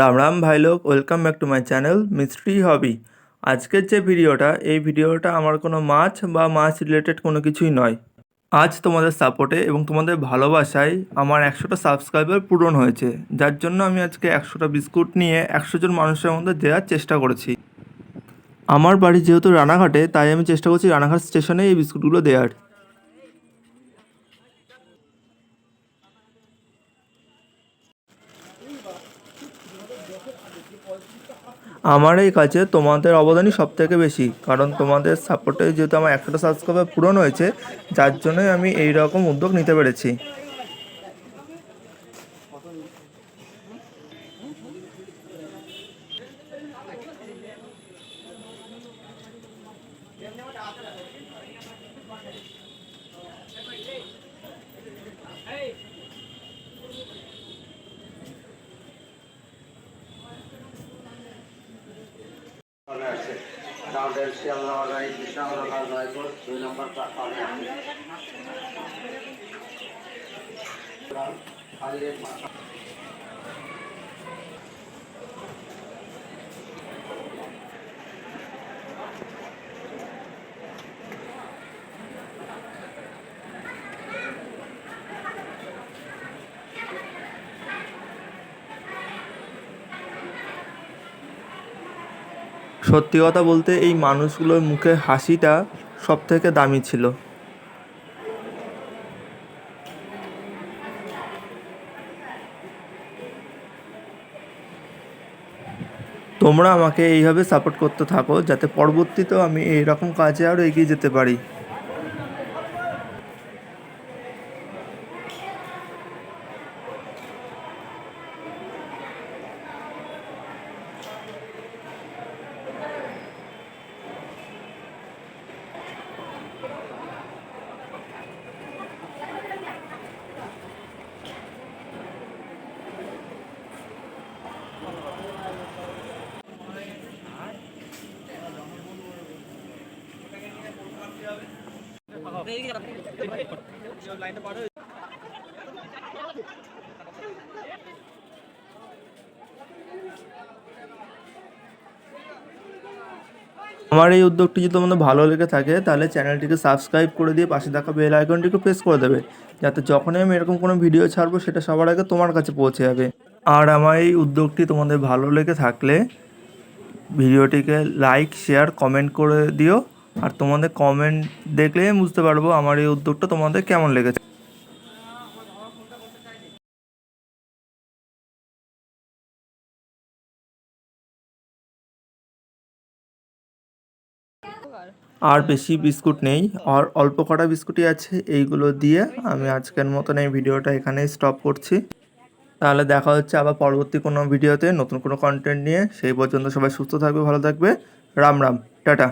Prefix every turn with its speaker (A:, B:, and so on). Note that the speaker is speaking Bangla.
A: রাম রাম ভাই লোক welcome back to my channel mystery hobby আজকের যে ভিডিওটা, এই ভিডিওটা আমার কোনো মাছ বা মাছ রিলেটেড কোনো কিছুই নয়। আজ তোমাদের সাপোর্টে এবং তোমাদের ভালোবাসায় আমার একশোটা সাবস্ক্রাইবার পূরণ হয়েছে। যার জন্য আমি আজকে একশোটা বিস্কুট নিয়ে একশো জন মানুষের মধ্যে দেওয়ার চেষ্টা করেছি। আমার বাড়ি যেহেতু রানাঘাটে, তাই আমি চেষ্টা করছি রানাঘাট স্টেশনে এই বিস্কুটগুলো দেওয়ার। আমার এই কাজে তোমাদের অবদানই সব থেকে বেশি, কারণ তোমাদের সাপোর্টে যেহেতু আমার একশোটা সাবস্ক্রাইবার পূরণ হয়েছে, যার জন্যই আমি এই রকম উদ্যোগ নিতে পেরেছি।
B: প্ল্যাটফর্মে আছে রাউন্ডের শিয়ালদহ লাইন কৃষ্ণনগর রায়পুর দুই নম্বর প্ল্যাটফর্মে আছে
A: সত্যি কথা বলতে এই মানুষগুলোর মুখে হাসিটা সব থেকে দামি ছিল। তোমরা আমাকে এইভাবে সাপোর্ট করতে থাকো, যাতে পরবর্তীতেও আমি এইরকম কাজে আরও এগিয়ে যেতে পারি। আমার এই উদ্যোগটি যদি তোমাদের ভালো লেগে থাকে, তাহলে চ্যানেলটিকে সাবস্ক্রাইব করে দিয়ে পাশে থাকা বেল আইকনটিকে প্রেস করে দেবে, যাতে যখনই আমি এরকম কোনো ভিডিও ছাড়বো, সেটা সবার আগে তোমার কাছে পৌঁছে যাবে। আর আমার এই উদ্যোগটি তোমাদের ভালো লেগে থাকলে ভিডিওটিকে লাইক শেয়ার কমেন্ট করে দিও। আর তোমাদের কমেন্ট দেখলেই বুঝতে পারব আমার এই উদ্যোগটা তোমাদের কেমন লেগেছে। আর বেশি বিস্কুট নেই, আর অল্প কটা বিস্কুটই আছে, এইগুলো দিয়ে আমি আজকের মতন এই ভিডিওটা এখানেই স্টপ করছি। তাহলে দেখা হচ্ছে আবার পরবর্তী কোনো ভিডিওতে নতুন কোনো কন্টেন্ট নিয়ে। সেই পর্যন্ত সবাই সুস্থ থাকবে, ভালো থাকবে। রাম রাম, টাটা।